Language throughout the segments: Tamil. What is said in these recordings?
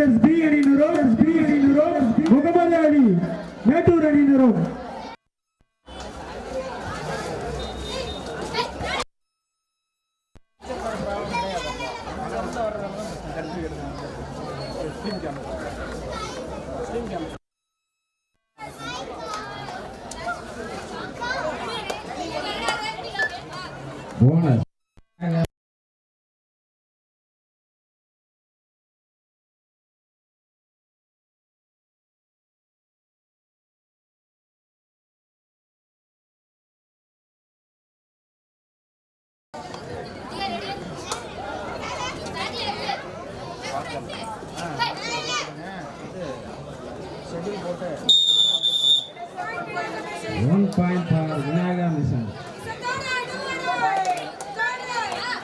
அந்தியூர் அணியினரும் பி அணியினரும் முகமது அலி மேட்டூர் அணியினரும் one point for Vinayaka mission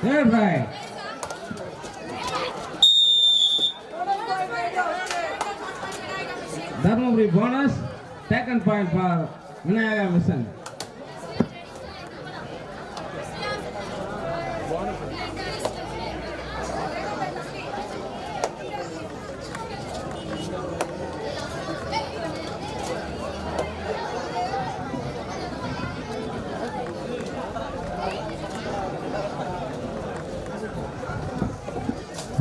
third right Dharmapuri bonus second point for Vinayaka mission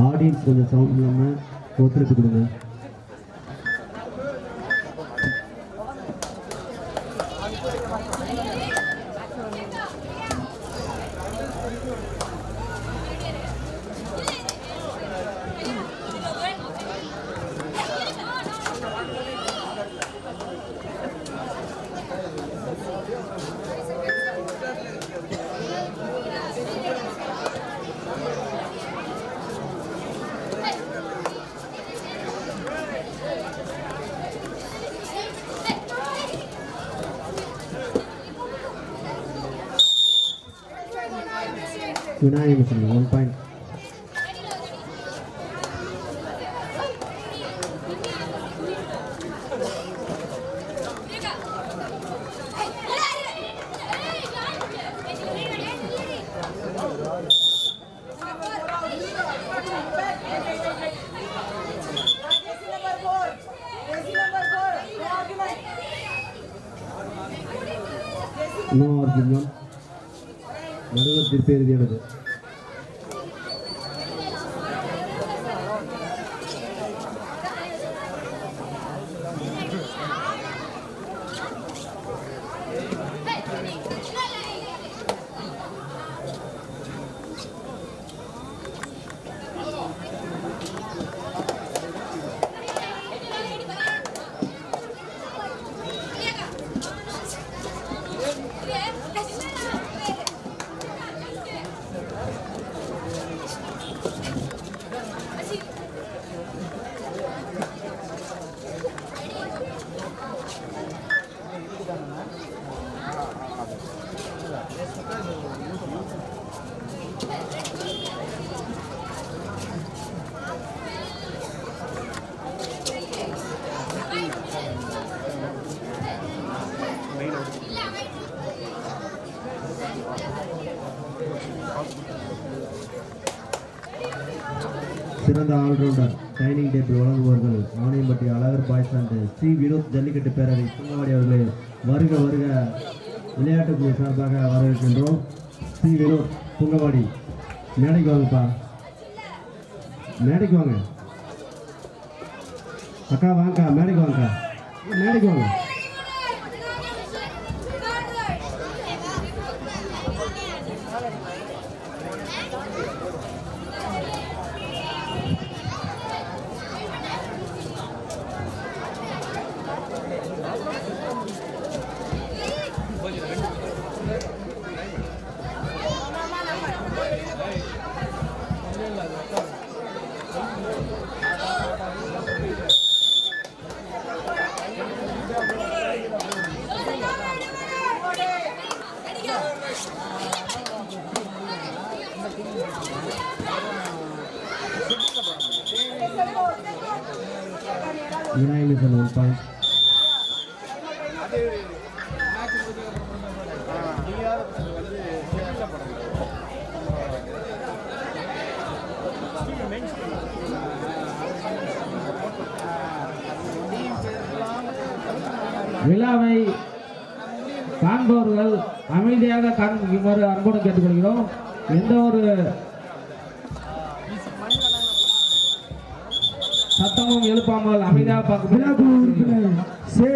audience கொஞ்சம் சவுண்ட் இல்லாமல் ஒத்துழைப்பு கொடுங்க. Vinayaka mission one point no argument ശില്പി എഴുതിയെടുത്തത് சிறந்த ஆல்ரவுண்டர் டைனிங் டேபிள் வழங்குபவர்கள் ஆணையம்பட்டி அழகர் பாய்ஸ் அண்ட் ஸ்ரீ வினோத் ஜல்லிக்கட்டு பேரவை சுங்கவாடி அவர்களே வருக வருக. விளையாட்டு குழு சார்பாக வரவேற்கின்றோம். ஸ்ரீ வினோத் புங்கவாடி. மேடைக்கு வாங்கப்பா. மேடைக்கு வாங்க. அக்கா வாங்கக்கா. மேடைக்கு வாங்கக்கா. மேடைக்கு வாங்க. யுனைமிஷன் ஒன் பாயிண்ட் விழாவை காண்பவர்கள் அமைதியாக காண்பிக்குமாறு அன்புடன் கேட்டுக்கொள்கிறோம். எந்த ஒரு நாமும் எழுப்பாமல் அமைதியாக விழாக்குழு பார்க்க உறுப்பினர் சே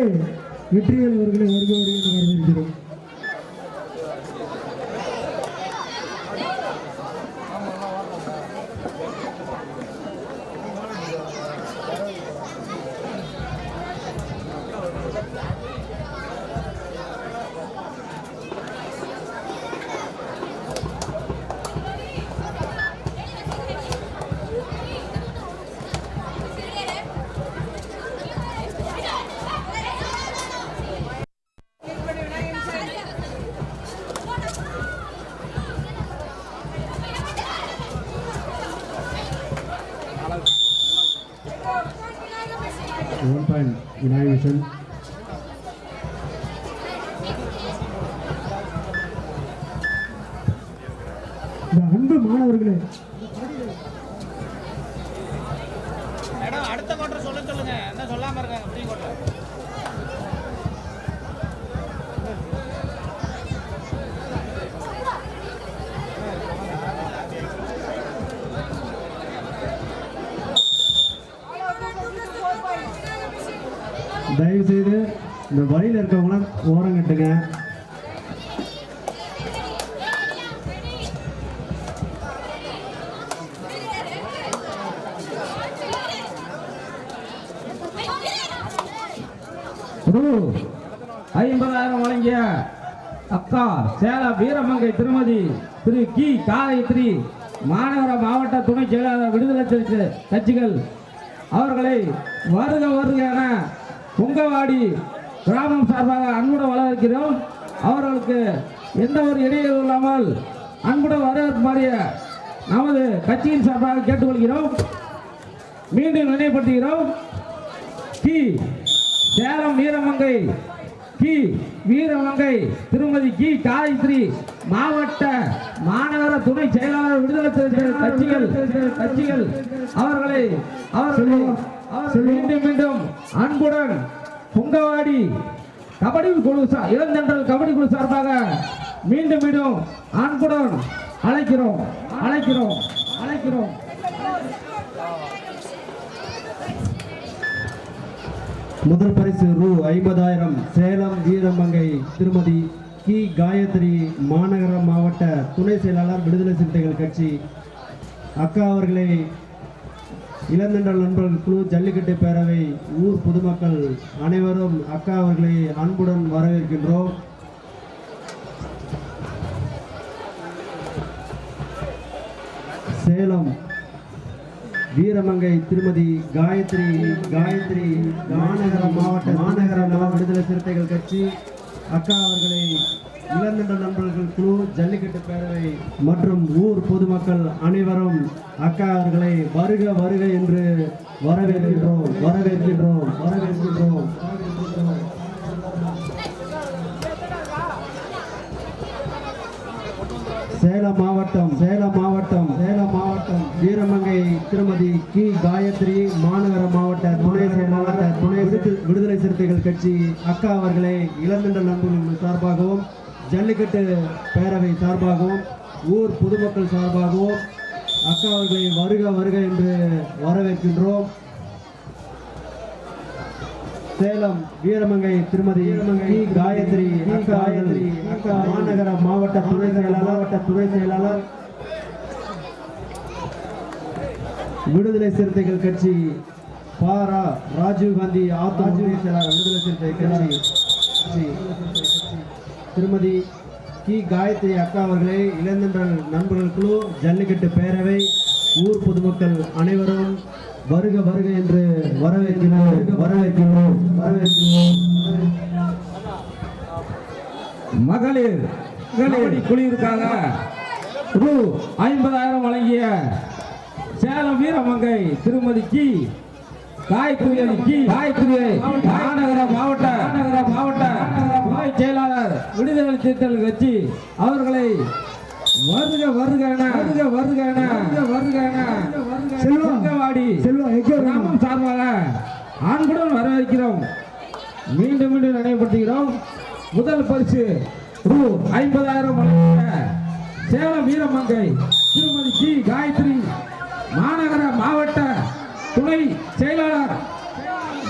வெற்றிகள் அவர்களை வருக வருக என்று வரவேற்கிறோம். பாயிண்ட் இந்த அன்பு மாணவர்களே. மேடம் அடுத்த கோட்டர் சொல்ல சொல்லுங்க. என்ன சொல்லாம இருக்காங்க இந்த வழியில் இருக்கவங்களாம் ஓரம் கட்டுங்க. ரூ ஐம்பதாயிரம் வழங்கிய அக்கா சேல வீரமங்கை திருமதி திரு கி. காயத்ரி மாநகர மாவட்ட துணை செயலாளர் விடுதலை கட்சிகள். அவர்களை வருக வருக என புங்கவாடி கிராமம் சார்பாக அன்புடன் வரவேற்கிறோம். அவர்களுக்கு எந்த ஒரு இடையூறு இல்லாமல் அன்புடன் வரவேற்குமாறிய நமது கட்சியின் சார்பாக கேட்டுக்கொள்கிறோம். மீண்டும் நினைவுபடுத்துகிறோம். கி. சேலம் வீரமங்கை கி. வீரமங்கை திருமதி கி. காயத்ரி மாவட்ட மாநகர துணை செயலாளர் விடுதலை சிறுத்தைகள் கட்சிகள் கட்சிகள். அவர்களை அவர்களை மீண்டும் மீண்டும் அன்புடன் புங்கவாடி கபடி குழு சார் இளந்தண்டல் கபடி குழு சார்பாக மீண்டும் மீண்டும் அன்புடன் அழைக்கிறோம் அழைக்கிறோம் அழைக்கிறோம். முதல் பரிசு ரூ ஐம்பதாயிரம் சேலம் வீரமங்கை திருமதி கி. காயத்ரி மாநகர மாவட்ட துணை செயலாளர் விடுதலை சிறுத்தைகள் கட்சி. அக்கா அவர்களை இளந்தண்டல் நண்பர்கள் குழு ஜல்லிக்கட்டு பேரவை ஊர் பொதுமக்கள் அனைவரும் அக்கா அவர்களை அன்புடன் வரவேற்கின்றோம். சேலம் வீரமங்கை திருமதி காயத்ரி காயத்ரி மாநகர மாவட்ட மாநகர நல விடுதலை சிறுத்தைகள் கட்சி அக்கா அவர்களை இளந்தண்ட நண்பர்கள் குழு ஜல்லிக்கட்டு பேரவை மற்றும் ஊர் பொதுமக்கள் அனைவரும் அக்கா அவர்களை வருக வருக என்று வரவேற்கின்றோம் வரவேற்கின்றோம் வரவேற்கின்றோம். சேலம் மாவட்டம் சேலம் மாவட்டம் சேலம் மாவட்டம் வீரமங்கை திருமதி கி. காயத்ரி மாநகர மாவட்ட துணை மாவட்ட துணை விடுதலை- விடுதலை சிறுத்தைகள் கட்சி அக்கா அவர்களை இளந்தண்டல் நண்பர்கள் சார்பாகவும் ஜல்லிக்கட்டு பேரவை சார்பாகவும் ஊர் பொதுமக்கள் சார்பாகவும் அக்கா அவர்களை வருக வருக என்று வரவேற்கின்றோம். சேலம் வீரமங்கை திருமதி காயத்ரி காயத்ரி மாநகர மாவட்ட துணை செயலாளர் மாவட்ட துணை செயலாளர். விடுதலை சிறுத்தைகள் கட்சி பாரா ராஜீவ் காந்தி ஆத்தூர் துணை செயலாளர் விடுதலை சிறுத்தை கட்சி. திருமதி கி. காயத்ரி அக்கா அவர்களே இளந்தன்றல் நண்பர்கள் குழு ஜல்லிக்கட்டு பேரவை ஊர் பொதுமக்கள் அனைவரும் வருக வருக என்று வரவேற்கிறோம் வரவேற்கிறோம் வரவேற்கிறோம். மகளிர் கபடி குழுவிற்காக ரூ. ஐம்பதாயிரம் வழங்கிய சேலம் வீரமங்கை திருமதி கி. காயத்ரி கி. காயத்ரி மாநகர மாவட்ட மாநகர மாவட்ட துணை செயலாளர் விடுதலை சிறுத்தைகள் கட்சி அவர்களை வருக வருக வருக வருக வருக என செல்வா. செல்வாடி செல்வா, எங்கே வரணும்? கிராமம் சார்பாக ஆண்குடன் வரவேற்கிறோம். மீண்டும் மீண்டும் நினைவுபடுத்துகிறோம் முதல் பரிசு ரூ. ஐம்பதாயிரம் சேலம் வீரமங்கை திருமதி கி காயத்ரி மாநகர மாவட்ட துணை செயலாளர்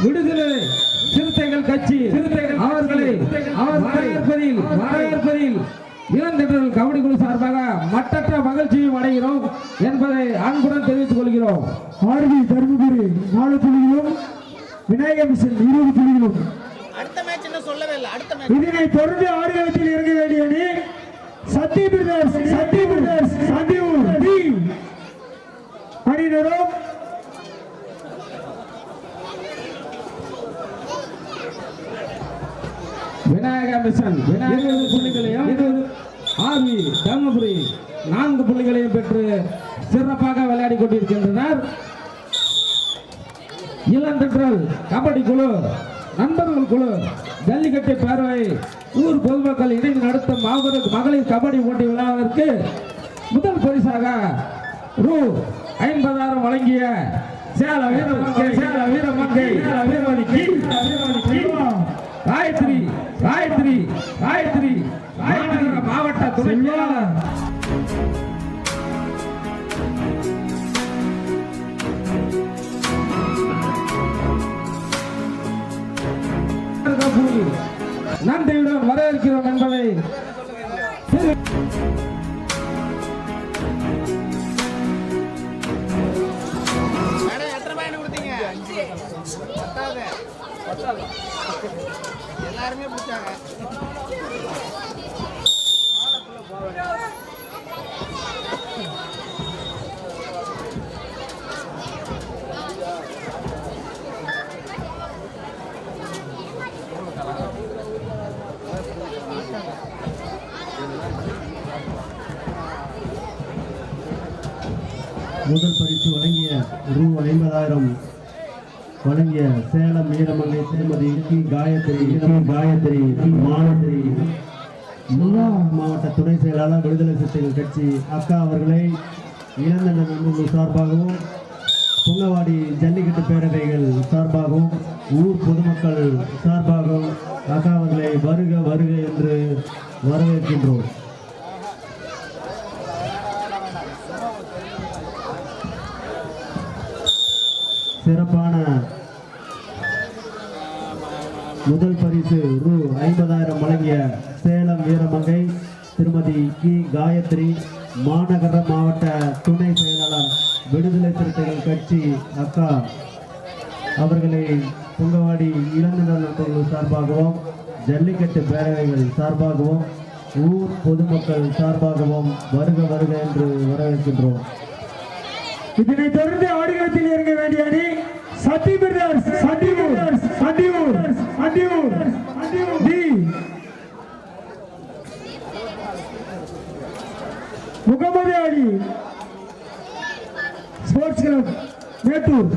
விடுதலை சிறுத்தைகள் கட்சி அவர்களை அவர் வரவேற்பதில் வரவேற்பதில் இளந்திட்டல் கபடி குழு சார்பாக மட்டற்ற மகிழ்ச்சியும் அடைகிறோம் என்பதை அன்புடன் தெரிவித்துக் கொள்கிறோம். ஆர்வி தருமபுரி நாலு புள்ளிகளும் விநாயக மிஷன் இருபது புள்ளிகளும் அடுத்த மேட்ச் இன்னும் சொல்லவே இல்லை அடுத்த மேட்ச் இதனை தொடர்ந்து ஆடுகளத்தில் இறங்க வேண்டிய அணி சத்தி பிரதர்ஸ் சத்தி பிரதர்ஸ் சந்தியூர் அணியினரும் விநாயக மிஷன் விநாயகர் புள்ளிகளையும் ஆர்வி தர்மபுரி நான்கு புள்ளிகளையும் பெற்று சிறப்பாக விளையாடி கொண்டிருக்கின்றனர் இளந்தென்றல் கபடி குழு நண்பர்கள் குழு ஜல்லிக்கட்டு பேரவை ஊர் பொதுமக்கள் இணைந்து நடத்தும் மாபெரும் மகளிர் கபடி போட்டி விழாவிற்கு முதல் பரிசாக ரூ ஐம்பதாயிரம் வழங்கிய சேல வீரமங்கை சேல வீரமங்கை வீரமணிக்கு வீரமணிக்கு காயத்ரி காயத்ரி காயத்ரி மாநகர மாவட்ட துணை செயலாளர். நன்றியுடன் வரவேற்கிறோம் என்பதை தெரி- மேடம் எல்லாருமே பிடிச்சாங்க. முதல் பரிசு வழங்கிய ரூ ஐம்பதாயிரம் வழங்கிய சேலம் வீரமங்கை திருமதி கி. காயத்ரி கி. காயத்ரி மாலத்ரி. மாவட்ட துணை செயலாளர் விடுதலை சிறுத்தைகள் கட்சி அக்கா அவர்களை இழந்த நண்பர்கள் சார்பாகவும் புங்கவாடி ஜல்லிக்கட்டு பேரவைகள் சார்பாகவும் ஊர் பொதுமக்கள் சார்பாகவும் அக்கா அவர்களை வருக வருக என்று வரவேற்கின்றோம். சிறப்பான முதல் பரிசு ரூ ஐம்பதாயிரம் வழங்கிய சேலம் வீரமங்கை திருமதி கி. காயத்ரி. மாநகர மாவட்ட துணை செயலாளர் விடுதலை சிறுத்தைகள் கட்சி அக்கா. அவர்களை பொங்கவாடி இளநிலை நண்பர்கள் சார்பாகவும் ஜல்லிக்கட்டு பேரவைகள் சார்பாகவும் ஊர் பொதுமக்கள் சார்பாகவும் வருக வருக என்று வரவேற்கின்றோம். இதனை தொடர்ந்து ஆடுகளத்தில் இறங்க வேண்டிய அணி Sathy brothers Santhiyur Santhiyur Santhiyur T. Mohammed Ali sports club Mettur.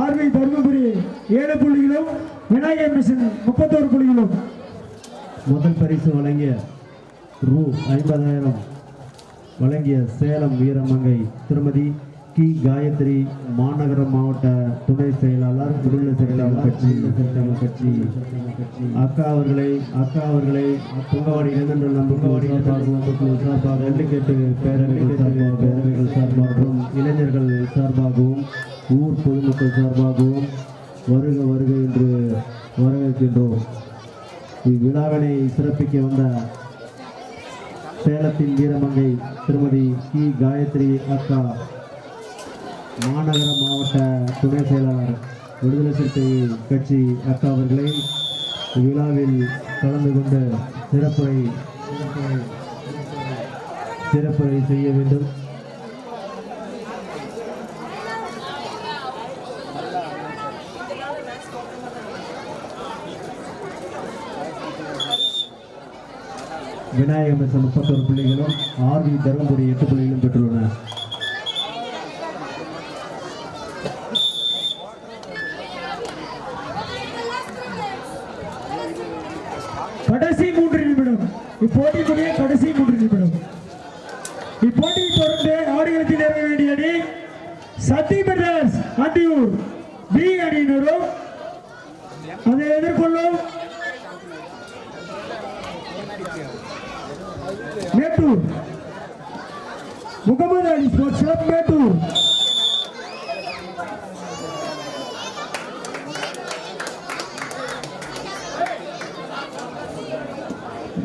RV Dharmapuri ஏழு புள்ளிகளும் விநாயகர் மிஷன் முப்பத்தோரு புள்ளிகளும் முதல் பரிசு வழங்கிய ரூ ஐம்பதாயிரம் வழங்கிய சேலம் வீரமங்கை திருமதி கி. காயத்ரி மாநகர மாவட்ட துணை செயலாளர் விடுதலை செயலாளர் கட்சி. சிறுத்தைகள் கட்சி அக்கா அவர்களை அக்கா அவர்களை புங்கவாடி இளைஞர்கள் நம்புங்கவாடி சார்பாகவும் சார்பாக ஜல்லிக்கட்டு பேரவைகள் சார்பாக பேரவைகள் சார்பாக இளைஞர்கள் சார்பாகவும் ஊர் பொதுமக்கள் சார்பாகவும் வருக வருக என்று வரவேற்கின்றோம். இவ்விழாவினை சிறப்பிக்க வந்த சேலத்தின் வீரமங்கை திருமதி கி. காயத்ரி அக்கா மாநகர மாவட்ட துணை செயலாளர் விடுதலை சிறுத்தை கட்சி அக்கா அவர்களை இவ்விழாவில் கலந்து கொண்டு சிறப்புரை சிறப்புரை சிறப்புரை செய்ய வேண்டும். விநாயகம் எஸ் முப்பத்தொரு புள்ளிகளும் ஆர்வி தருமபுரி எட்டு புள்ளிகளும் பெற்றுள்ளன கடைசி மூன்று நிமிடம். இப்போட்டிக்குரிய கடைசி மூன்று நிமிடம். இப்போட்டியை தொடர்ந்து ஆடுகளத்தில் இறங்க வேண்டிய அணி சத்தி பிரதர்ஸ் அந்தியூர் பி அணியினரும்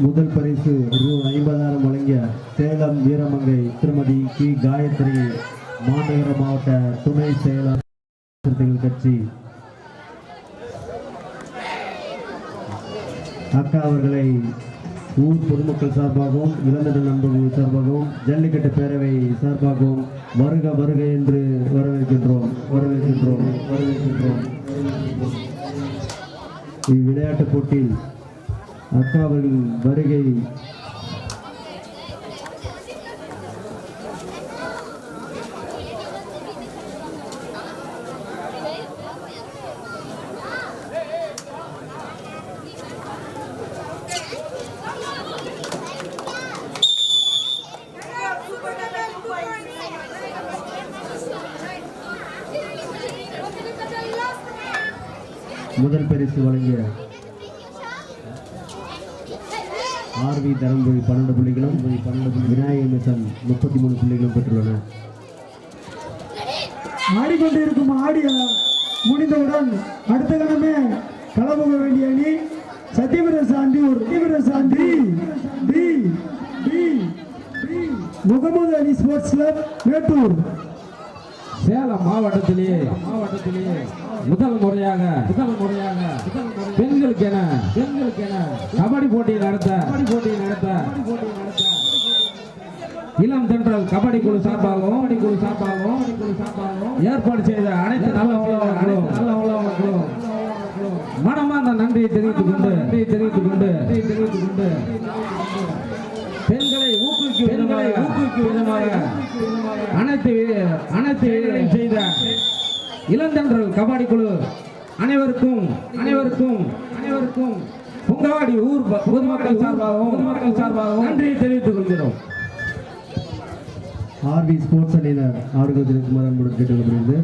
முதல் பரிசு ரூ ஐம்பதாயிரம் வழங்கிய சேலம் வீரமங்கை திருமதி கி. காயத்ரி மாநகர மாவட்ட துணை செயலாளர் கட்சி. அக்கா அவர்களை ஊர் பொதுமக்கள் சார்பாகவும் இழந்தது நண்பர்கள் சார்பாகவும் ஜல்லிக்கட்டு பேரவை சார்பாகவும் வருக வருக என்று வரவேற்கின்றோம் வரவேற்கின்றோம் வரவேற்கின்றோம். இவ்விளையாட்டுப் போட்டியில் அக்கா அவர்கள் வருகை முதல் பரிசு வழங்கிய ஆர்வி தருமபுரி பன்னெண்டு புள்ளிகளும் பன்னெண்டு புள்ளி விநாயக மிஷன் முப்பத்தி மூணு புள்ளிகளும் பெற்றுள்ளன. ஆடிக்கொண்டிருக்கும் ஆடிய முடிந்தவுடன் அடுத்த கணமே களமுக வேண்டிய அணி சத்தியபிர சாந்தி T T T Mohammed Ali sports club Mettur. Salem மாவட்டத்திலேயே மாவட்டத்திலேயே முதல் முறையாக முதல் முறையாக பெண்களுக்கென பெண்களுக்கென கபடி போட்டி நடத்த கபடி போட்டி நடத்த இளம் தென்றல் கபடி குழு சார்பாகவும் கபடி குழு சார்பாகவும் குழு சார்பாகவும் ஏற்பாடு செய்த அனைத்து நல்ல உள்ளவர்களும் நல்ல உள்ளவர்களும் மனமார்ந்த நன்றியை தெரிவித்துக் கொண்டு நன்றியை தெரிவித்துக் கொண்டு தெரிவித்துக் கொண்டு பெண்களை ஊக்குவிக்கும் பெண்களை ஊக்குவிக்கும் விதமாக அனைத்து அனைத்து வேலைகளையும் செய்த இளந்தன்றல் கபாடி குழு அனைவருக்கும் அனைவருக்கும் அனைவருக்கும் புங்கவாடி ஊர் பொதுமக்கள் சார்பாகவும் பொதுமக்கள் சார்பாகவும் நன்றியை தெரிவித்துக் கொள்கிறோம். ஆர்வி ஸ்போர்ட்ஸ் அணியினர் ஆடுகளத்தில் இருக்குமாறு அன்புடன் கேட்டுக்கொள்கிறது